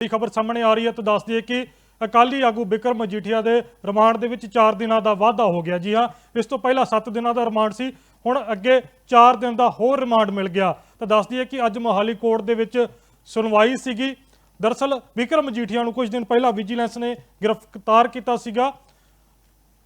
ਦੀ ਖਬਰ ਸਾਹਮਣੇ ਆ ਰਹੀ ਹੈ ਤਾਂ ਦੱਸ ਦਈਏ ਕਿ ਅਕਾਲੀ ਆਗੂ ਬਿਕਰਮ ਮਜੀਠੀਆ ਦੇ ਰਿਮਾਂਡ ਦੇ ਵਿੱਚ 4 ਦਿਨਾਂ ਦਾ ਵਾਧਾ ਹੋ ਗਿਆ ਜੀ ਹਾਂ, ਇਸ ਤੋਂ ਪਹਿਲਾਂ 7 ਦਿਨਾਂ ਦਾ ਰਿਮਾਂਡ ਸੀ, ਹੁਣ ਅੱਗੇ 4 ਦਿਨ ਦਾ ਹੋਰ ਰਿਮਾਂਡ ਮਿਲ ਗਿਆ। ਤਾਂ ਦੱਸ ਦਈਏ ਕਿ ਅੱਜ ਮੋਹਾਲੀ ਕੋਰਟ ਦੇ ਵਿੱਚ ਸੁਣਵਾਈ ਸੀਗੀ। ਦਰਸਲ ਬਿਕਰਮ ਮਜੀਠੀਆ ਨੂੰ ਕੁਝ ਦਿਨ ਪਹਿਲਾਂ ਵਿਜੀਲੈਂਸ ਨੇ ਗ੍ਰਿਫਤਾਰ ਕੀਤਾ ਸੀਗਾ,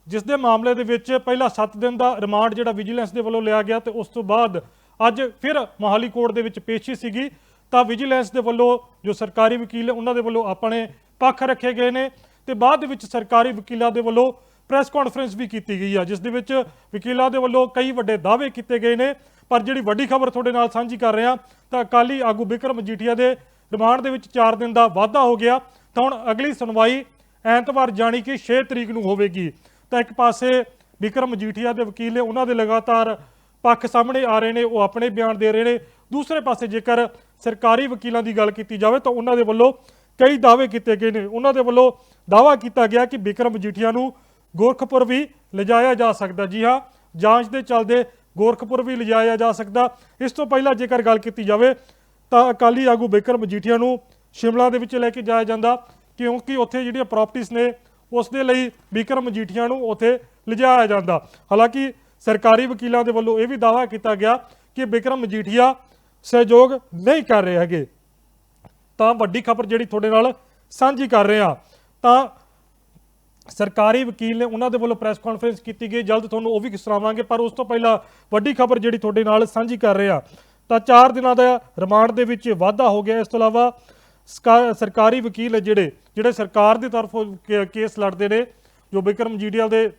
ਜਿਸ ਦੇ ਮਾਮਲੇ ਦੇ ਵਿੱਚ ਪਹਿਲਾਂ 7 ਦਿਨ ਦਾ ਰਿਮਾਂਡ ਜਿਹੜਾ ਵਿਜੀਲੈਂਸ ਦੇ ਵੱਲੋਂ ਲਿਆ ਗਿਆ ਤੇ ਉਸ ਤੋਂ ਬਾਅਦ ਅੱਜ ਫਿਰ ਮੋਹਾਲੀ ਕੋਰਟ ਦੇ ਵਿੱਚ ਪੇਸ਼ੀ ਸੀਗੀ। ਤਾਂ ਵਿਜੀਲੈਂਸ ਦੇ ਵੱਲੋਂ ਜੋ ਸਰਕਾਰੀ ਵਕੀਲ ਨੇ, ਉਹਨਾਂ ਦੇ ਵੱਲੋਂ ਆਪਣੇ ਪੱਖ ਰੱਖੇ ਗਏ ਨੇ ਤੇ ਬਾਅਦ ਦੇ ਵਿੱਚ ਸਰਕਾਰੀ ਵਕੀਲਾਂ ਦੇ ਵੱਲੋਂ ਪ੍ਰੈਸ ਕਾਨਫਰੰਸ ਵੀ ਕੀਤੀ ਗਈ ਆ, ਜਿਸ ਦੇ ਵਿੱਚ ਵਕੀਲਾਂ ਦੇ ਵੱਲੋਂ ਕਈ ਵੱਡੇ ਦਾਅਵੇ ਕੀਤੇ ਗਏ ਨੇ। ਪਰ ਜਿਹੜੀ ਵੱਡੀ ਖਬਰ ਤੁਹਾਡੇ ਨਾਲ ਸਾਂਝੀ ਕਰ ਰਿਹਾ, ਤਾਂ ਅਕਾਲੀ ਆਗੂ ਬਿਕਰਮ ਮਜੀਠੀਆ ਦੇ ਰਿਮਾਂਡ ਦੇ ਵਿੱਚ 4 ਦਿਨ ਦਾ ਵਾਧਾ ਹੋ ਗਿਆ। ਤਾਂ ਹੁਣ ਅਗਲੀ ਸੁਣਵਾਈ ਐਤਵਾਰ ਜਾਣੀ ਕਿ 6 ਤਰੀਕ ਨੂੰ ਹੋਵੇਗੀ। ਤਾਂ ਇੱਕ ਪਾਸੇ ਵਿਕਰਮ ਮਜੀਠੀਆ ਦੇ ਵਕੀਲ ਨੇ, ਉਹਨਾਂ ਦੇ ਲਗਾਤਾਰ ਪੱਖ ਸਾਹਮਣੇ ਆ ਰਹੇ ਨੇ, ਉਹ ਆਪਣੇ ਬਿਆਨ ਦੇ ਰਹੇ ਨੇ। ਦੂਸਰੇ ਪਾਸੇ ਜੇਕਰ ਸਰਕਾਰੀ ਵਕੀਲਾਂ ਦੀ ਗੱਲ ਕੀਤੀ ਜਾਵੇ ਤਾਂ ਉਹਨਾਂ ਦੇ ਵੱਲੋਂ ਕਈ ਦਾਅਵੇ ਕੀਤੇ ਗਏ ਨੇ। ਉਹਨਾਂ ਦੇ ਵੱਲੋਂ ਦਾਅਵਾ ਕੀਤਾ ਗਿਆ ਕਿ ਬਿਕਰਮ ਮਜੀਠੀਆ ਨੂੰ ਗੋਰਖਪੁਰ ਵੀ ਲਿਜਾਇਆ ਜਾ ਸਕਦਾ। ਜੀ ਹਾਂ, ਜਾਂਚ ਦੇ ਚੱਲਦੇ ਗੋਰਖਪੁਰ ਵੀ ਲਿਜਾਇਆ ਜਾ ਸਕਦਾ। ਇਸ ਤੋਂ ਪਹਿਲਾਂ ਜੇਕਰ ਗੱਲ ਕੀਤੀ ਜਾਵੇ ਤਾਂ ਅਕਾਲੀ ਆਗੂ ਬਿਕਰਮ ਮਜੀਠੀਆ ਨੂੰ ਸ਼ਿਮਲਾ ਦੇ ਵਿੱਚ ਲੈ ਕੇ ਜਾਇਆ ਜਾਂਦਾ ਕਿਉਂਕਿ ਉੱਥੇ ਜਿਹੜੀਆਂ ਪ੍ਰਾਪਰਟੀਆਂ ਨੇ, ਉਸ ਦੇ ਲਈ ਬਿਕਰਮ ਮਜੀਠੀਆ ਨੂੰ ਉੱਥੇ ਲਿਜਾਇਆ ਜਾਂਦਾ। ਹਾਲਾਂਕਿ ਸਰਕਾਰੀ ਵਕੀਲਾਂ ਦੇ ਵੱਲੋਂ ਇਹ ਵੀ ਦਾਅਵਾ ਕੀਤਾ ਗਿਆ ਕਿ ਬਿਕਰਮ ਮਜੀਠੀਆ ਸਹਿਯੋਗ ਨਹੀਂ ਕਰ ਰਹੇ ਹੈਗੇ। ਤਾਂ ਵੱਡੀ ਖਬਰ ਜਿਹੜੀ ਤੁਹਾਡੇ ਨਾਲ ਸਾਂਝੀ ਕਰ ਰਹੇ ਹਾਂ। ਤਾਂ ਸਰਕਾਰੀ ਵਕੀਲ ਨੇ ਉਹਨਾਂ ਦੇ ਵੱਲੋਂ ਪ੍ਰੈਸ ਕਾਨਫਰੰਸ ਕੀਤੀ ਗਈ। ਜਲਦ ਤੁਹਾਨੂੰ ਉਹ ਵੀ ਸੁਣਾਵਾਂਗੇ, ਪਰ ਉਸ ਤੋਂ ਪਹਿਲਾਂ ਵੱਡੀ ਖਬਰ ਜਿਹੜੀ ਤੁਹਾਡੇ ਨਾਲ ਸਾਂਝੀ ਕਰ ਰਹੇ ਹਾਂ। ਤਾਂ 4 ਦਿਨਾਂ ਦਾ ਰਿਮਾਂਡ ਦੇ ਵਿੱਚ ਵਾਧਾ ਹੋ ਗਿਆ। ਇਸ ਤੋਂ ਇਲਾਵਾ ਸਕਾ- ਸਰਕਾਰੀ ਵਕੀਲ ਜਿਹੜੇ ਜਿਹੜੇ ਸਰਕਾਰ ਦੀ ਤਰਫੋਂ ਕੇਸ ਲੜਦੇ ਨੇ, ਜੋ ਬਿਕਰਮ ਜੀਡੀਐਲ ਦੇ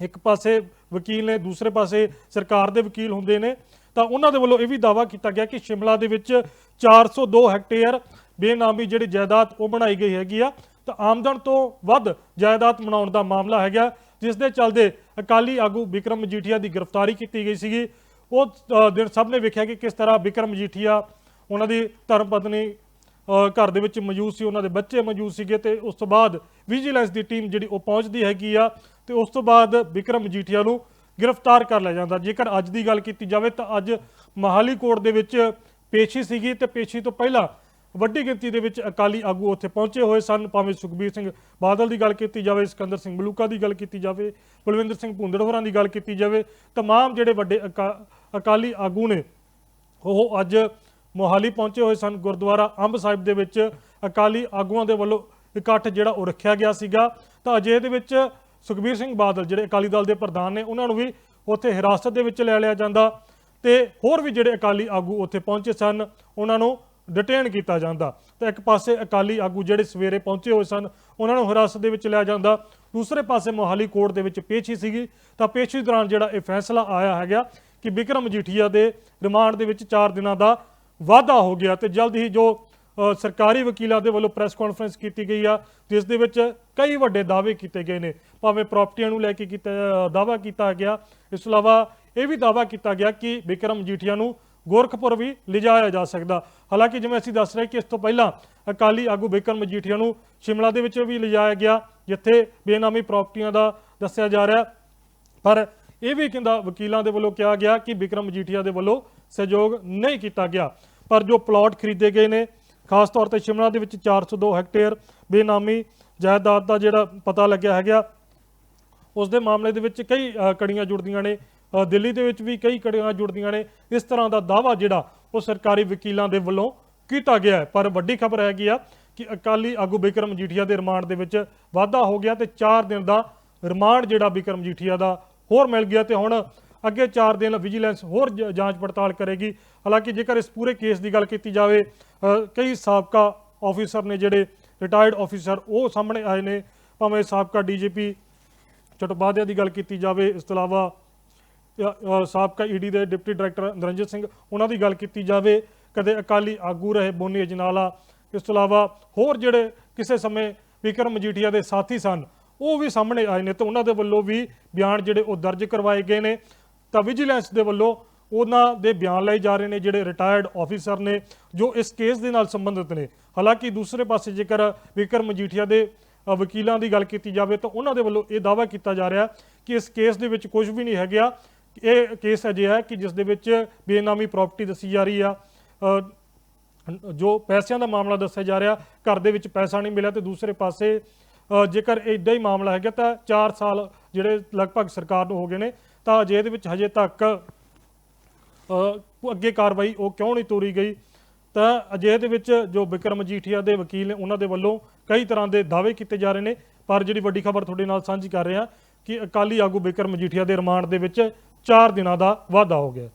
ਇੱਕ ਪਾਸੇ ਵਕੀਲ ਨੇ, ਦੂਸਰੇ ਪਾਸੇ ਸਰਕਾਰ ਦੇ ਵਕੀਲ ਹੁੰਦੇ ਨੇ ਤਾਂ ਉਹਨਾਂ ਦੇ ਵੱਲੋਂ ਇਹ ਵੀ ਦਾਵਾ ਕੀਤਾ ਗਿਆ ਕਿ ਸ਼ਿਮਲਾ ਦੇ ਵਿੱਚ 402 ਹੈਕਟੇਅਰ ਬੇਨਾਮੀ ਜਿਹੜੀ ਜਾਇਦਾਦ ਉਹ ਬਣਾਈ ਗਈ ਹੈਗੀ ਆ। ਤਾਂ ਆਮਦਨ ਤੋਂ ਵੱਧ ਜਾਇਦਾਦ ਬਣਾਉਣ ਦਾ ਮਾਮਲਾ ਹੈਗਾ। ਜਿਸ ਦੇ ਚੱਲਦੇ ਅਕਾਲੀ ਆਗੂ ਵਿਕਰਮ ਮਜੀਠੀਆ ਦੀ ਗ੍ਰਿਫਤਾਰੀ ਕੀਤੀ ਗਈ ਸੀਗੀ। ਉਹ ਦਿਨ ਸਭ ਨੇ ਵੇਖਿਆ ਕਿ ਕਿਸ ਤਰ੍ਹਾਂ ਵਿਕਰਮ ਮਜੀਠੀਆ ਉਹਨਾਂ ਦੀ ਧਰਮ ਪਤਨੀ ਘਰ ਦੇ ਵਿੱਚ ਮੌਜੂਦ ਸੀ, ਉਹਨਾਂ ਦੇ ਬੱਚੇ ਮੌਜੂਦ ਸੀਗੇ ਤੇ ਉਸ ਤੋਂ ਬਾਅਦ ਵਿਜੀਲੈਂਸ ਦੀ ਟੀਮ ਜਿਹੜੀ ਉਹ ਪਹੁੰਚਦੀ ਹੈਗੀ ਆ ਤੇ ਉਸ ਤੋਂ ਬਾਅਦ ਵਿਕਰਮ ਮਜੀਠੀਆ ਨੂੰ ਗ੍ਰਿਫਤਾਰ ਕਰ ਲਿਆ ਜਾਂਦਾ ਜੇਕਰ ਅੱਜ ਦੀ ਗੱਲ ਕੀਤੀ ਜਾਵੇ ਤਾਂ ਅੱਜ ਮਹਾਲੀ ਕੋਰਟ ਦੇ ਵਿੱਚ ਪੇਸ਼ੀ ਸੀਗੀ ਤੇ ਪੇਸ਼ੀ ਤੋਂ ਪਹਿਲਾਂ ਵੱਡੀ ਗਿਣਤੀ ਦੇ ਵਿੱਚ ਅਕਾਲੀ ਆਗੂ ਉੱਥੇ ਪਹੁੰਚੇ ਹੋਏ ਸਨ ਭਾਵੇਂ ਸੁਖਬੀਰ ਸਿੰਘ ਬਾਦਲ ਦੀ ਗੱਲ ਕੀਤੀ ਜਾਵੇ ਸਿਕੰਦਰ ਸਿੰਘ ਮਲੂਕਾ ਦੀ ਗੱਲ ਕੀਤੀ ਜਾਵੇ ਬਲਵਿੰਦਰ ਸਿੰਘ ਭੁੰਦੜ ਹੋਰਾਂ ਦੀ ਗੱਲ ਕੀਤੀ ਜਾਵੇ तमाम ਜਿਹੜੇ ਵੱਡੇ ਅਕਾ- ਅਕਾਲੀ ਆਗੂ ਨੇ ਉਹ ਅੱਜ ਮੋਹਾਲੀ ਪਹੁੰਚੇ ਹੋਏ ਸਨ ਗੁਰਦੁਆਰਾ ਅੰਬ ਸਾਹਿਬ ਦੇ ਵਿੱਚ ਅਕਾਲੀ ਆਗੂਆਂ ਦੇ ਵੱਲੋਂ ਇਕੱਠ ਜਿਹੜਾ ਉਹ ਰੱਖਿਆ ਗਿਆ ਸੀਗਾ ਤਾਂ ਅਜੇ ਦੇ ਵਿੱਚ ਸੁਖਬੀਰ ਸਿੰਘ ਬਾਦਲ, ਜਿਹੜੇ ਅਕਾਲੀ ਦਲ ਦੇ ਪ੍ਰਧਾਨ ਨੇ, ਉਹਨਾਂ ਨੂੰ ਵੀ ਉੱਥੇ ਹਿਰਾਸਤ ਦੇ ਵਿੱਚ ਲੈ ਲਿਆ ਜਾਂਦਾ ਤੇ ਹੋਰ ਵੀ ਜਿਹੜੇ ਅਕਾਲੀ ਆਗੂ ਉੱਥੇ ਪਹੁੰਚੇ ਸਨ, ਉਹਨਾਂ ਨੂੰ ਡਿਟੇਨ ਕੀਤਾ ਜਾਂਦਾ। ਤਾਂ ਇੱਕ ਪਾਸੇ ਅਕਾਲੀ ਆਗੂ ਜਿਹੜੇ ਸਵੇਰੇ ਪਹੁੰਚੇ ਹੋਏ ਸਨ, ਉਹਨਾਂ ਨੂੰ ਹਿਰਾਸਤ ਦੇ ਵਿੱਚ ਲਿਆ ਜਾਂਦਾ। ਦੂਸਰੇ ਪਾਸੇ ਮੋਹਾਲੀ ਕੋਰਟ ਦੇ ਵਿੱਚ ਪੇਸ਼ੀ ਸੀਗੀ। ਤਾਂ ਪੇਸ਼ੀ ਦੌਰਾਨ ਜਿਹੜਾ ਇਹ ਫੈਸਲਾ ਆਇਆ ਹੈਗਾ ਕਿ ਵਿਕਰਮ ਮਜੀਠੀਆ ਦੇ ਰਿਮਾਂਡ ਦੇ ਵਿੱਚ 4 ਦਿਨਾਂ ਦਾ ਵਾਧਾ ਹੋ ਗਿਆ ਤੇ ਜਲਦ ਹੀ ਜੋ ਸਰਕਾਰੀ ਵਕੀਲਾਂ ਦੇ ਵੱਲੋਂ ਪ੍ਰੈਸ ਕਾਨਫਰੰਸ ਕੀਤੀ ਗਈ ਆ, ਜਿਸ ਦੇ ਵਿੱਚ ਕਈ ਵੱਡੇ ਦਾਅਵੇ ਕੀਤੇ ਗਏ ਨੇ। ਭਾਵੇਂ ਪ੍ਰਾਪਰਟੀਆਂ ਨੂੰ ਲੈ ਕੇ ਕੀਤਾ ਦਾਅਵਾ ਕੀਤਾ ਗਿਆ, ਇਸ ਤੋਂ ਇਲਾਵਾ ਇਹ ਵੀ ਦਾਅਵਾ ਕੀਤਾ ਗਿਆ ਕਿ ਵਿਕਰਮ ਮਜੀਠੀਆ ਨੂੰ ਗੋਰਖਪੁਰ ਵੀ ਲਿਜਾਇਆ ਜਾ ਸਕਦਾ। ਹਾਲਾਂਕਿ ਜਿਵੇਂ ਅਸੀਂ ਦੱਸ ਰਹੇ ਕਿ ਇਸ ਤੋਂ ਪਹਿਲਾਂ ਅਕਾਲੀ ਆਗੂ ਬਿਕਰਮ ਮਜੀਠੀਆ ਨੂੰ ਸ਼ਿਮਲਾ ਦੇ ਵਿੱਚ ਵੀ ਲਿਜਾਇਆ ਗਿਆ, ਜਿੱਥੇ ਬੇਨਾਮੀ ਪ੍ਰਾਪਰਟੀਆਂ ਦਾ ਦੱਸਿਆ ਜਾ ਰਿਹਾ। ਪਰ ਇਹ ਵੀ ਕਹਿੰਦਾ, ਵਕੀਲਾਂ ਦੇ ਵੱਲੋਂ ਕਿਹਾ ਗਿਆ ਕਿ ਬਿਕਰਮ ਮਜੀਠੀਆ ਦੇ ਵੱਲੋਂ ਸਹਿਯੋਗ ਨਹੀਂ ਕੀਤਾ ਗਿਆ। ਪਰ ਜੋ ਪਲਾਟ ਖਰੀਦੇ ਗਏ ਨੇ ਖਾਸ ਤੌਰ ਤੇ ਸ਼ਿਮਲਾ ਦੇ ਵਿੱਚ 402 ਹੈਕਟੇਅਰ ਬੇਨਾਮੀ ਜਾਇਦਾਦ ਦਾ ਜਿਹੜਾ ਪਤਾ ਲੱਗਿਆ ਹੈਗਾ। ਉਸ ਦੇ ਮਾਮਲੇ ਦੇ ਵਿੱਚ ਕਈ ਕੜੀਆਂ ਜੁੜਦੀਆਂ ਨੇ ਦਿੱਲੀ ਦੇ ਵਿੱਚ ਵੀ ਕਈ ਕੜੀਆਂ ਜੁੜਦੀਆਂ ਨੇ। ਇਸ ਤਰ੍ਹਾਂ ਦਾ ਦਾਵਾ ਜਿਹੜਾ ਉਹ ਸਰਕਾਰੀ ਵਕੀਲਾਂ ਦੇ ਵੱਲੋਂ ਕੀਤਾ ਗਿਆ ਹੈ। ਪਰ ਵੱਡੀ ਖਬਰ ਹੈਗੀ ਆ ਕਿ ਅਕਾਲੀ ਆਗੂ ਬਿਕਰਮ ਮਜੀਠੀਆ ਦੇ ਰਿਮਾਂਡ ਦੇ ਵਿੱਚ ਵਾਧਾ ਹੋ ਗਿਆ ਤੇ 4 ਦਿਨ ਦਾ ਰਿਮਾਂਡ ਜਿਹੜਾ ਬਿਕਰਮ ਮਜੀਠੀਆ ਦਾ ਹੋਰ ਮਿਲ ਗਿਆ ਤੇ ਹੁਣ ਅੱਗੇ 4 ਦਿਨ ਵਿਜੀਲੈਂਸ ਹੋਰ ਜ- ਜਾਂਚ ਪੜਤਾਲ ਕਰੇਗੀ। ਹਾਲਾਂਕਿ ਜੇਕਰ ਇਸ ਪੂਰੇ ਕੇਸ ਦੀ ਗੱਲ ਕੀਤੀ ਜਾਵੇ ਕਈ ਸਾਬਕਾ ਆਫੀਸਰ ਨੇ ਜਿਹੜੇ ਰਿਟਾਇਰਡ ਆਫੀਸਰ ਉਹ ਸਾਹਮਣੇ ਆਏ ਨੇ ਭਾਵੇਂ ਸਾਬਕਾ ਡੀਜੀਪੀ ਚਟੋਪਾਧਿਆ ਦੀ ਗੱਲ ਕੀਤੀ ਜਾਵੇ ਇਸ ਤੋਂ ਇਲਾਵਾ ਅ, ਅ, ਸਾਬਕਾ ਈਡੀ ਦੇ ਡਿਪਟੀ ਡਾਇਰੈਕਟਰ ਨਰਿੰਦਰ ਸਿੰਘ ਉਹਨਾਂ ਦੀ ਗੱਲ ਕੀਤੀ ਜਾਵੇ ਕਦੇ ਅਕਾਲੀ ਆਗੂ ਰਹੇ ਬੋਨੀ ਅਜਨਾਲਾ ਇਸ ਤੋਂ ਇਲਾਵਾ ਹੋਰ ਜਿਹੜੇ ਕਿਸੇ ਸਮੇਂ ਵਿਕਰਮ ਮਜੀਠੀਆ ਦੇ ਸਾਥੀ ਸਨ ਉਹ ਵੀ ਸਾਹਮਣੇ ਆਏ ਨੇ ਤੇ ਉਹਨਾਂ ਦੇ ਵੱਲੋਂ ਵੀ ਬਿਆਨ ਜਿਹੜੇ ਉਹ ਦਰਜ ਕਰਵਾਏ ਗਏ ਨੇ। ਤਾਂ ਵਿਜੀਲੈਂਸ ਦੇ ਵੱਲੋਂ ਉਹਨਾਂ ਦੇ ਬਿਆਨ ਲਏ ਜਾ ਰਹੇ ਨੇ, ਜਿਹੜੇ ਰਿਟਾਇਰਡ ਆਫੀਸਰ ਨੇ, ਜੋ ਇਸ ਕੇਸ ਦੇ ਨਾਲ ਸੰਬੰਧਿਤ ਨੇ। ਹਾਲਾਂਕਿ ਦੂਸਰੇ ਪਾਸੇ ਜੇਕਰ ਵਿਕਰਮ ਮਜੀਠੀਆ ਦੇ ਵਕੀਲਾਂ ਦੀ ਗੱਲ ਕੀਤੀ ਜਾਵੇ ਤਾਂ ਉਹਨਾਂ ਦੇ ਵੱਲੋਂ ਇਹ ਦਾਅਵਾ ਕੀਤਾ ਜਾ ਰਿਹਾ ਕਿ ਇਸ ਕੇਸ ਦੇ ਵਿੱਚ ਕੁਝ ਵੀ ਨਹੀਂ ਹੈਗਾ। ਇਹ ਕੇਸ ਅਜਿਹਾ ਹੈ ਕਿ ਜਿਸ ਦੇ ਵਿੱਚ ਬੇਨਾਮੀ ਪ੍ਰਾਪਰਟੀ ਦੱਸੀ ਜਾ ਰਹੀ ਆ। ਜੋ ਪੈਸਿਆਂ ਦਾ ਮਾਮਲਾ ਦੱਸਿਆ ਜਾ ਰਿਹਾ, ਘਰ ਦੇ ਵਿੱਚ ਪੈਸਾ ਨਹੀਂ ਮਿਲਿਆ ਤੇ ਦੂਸਰੇ ਪਾਸੇ ਜੇਕਰ ਇਦਾਂ ਹੀ ਮਾਮਲਾ ਹੈਗਾ ਤਾਂ 4 ਸਾਲ ਜਿਹੜੇ ਲਗਭਗ ਸਰਕਾਰ ਨੂੰ ਹੋ ਗਏ ਨੇ ਤਾਂ ਅਜੇ ਇਹਦੇ ਵਿੱਚ ਹਜੇ ਤੱਕ ਅੱਗੇ ਕਾਰਵਾਈ ਉਹ ਕਿਉਂ ਨਹੀਂ ਤੋਰੀ ਗਈ? ਤਾਂ ਅਜੇ ਦੇ ਵਿੱਚ ਜੋ ਵਿਕਰਮ ਮਜੀਠੀਆ ਦੇ ਵਕੀਲ ਨੇ, ਉਹਨਾਂ ਦੇ ਵੱਲੋਂ ਕਈ ਤਰ੍ਹਾਂ ਦੇ ਦਾਅਵੇ ਕੀਤੇ ਜਾ ਰਹੇ ਨੇ, ਪਰ ਜਿਹੜੀ ਵੱਡੀ ਖਬਰ ਤੁਹਾਡੇ ਨਾਲ ਸਾਂਝੀ ਕਰ ਰਹੇ ਹਾਂ ਕਿ ਅਕਾਲੀ ਆਗੂ ਵਿਕਰਮ ਮਜੀਠੀਆ ਦੇ ਰਿਮਾਂਡ ਦੇ ਵਿੱਚ 4 ਦਿਨਾਂ ਦਾ ਵਾਧਾ ਹੋ ਗਿਆ।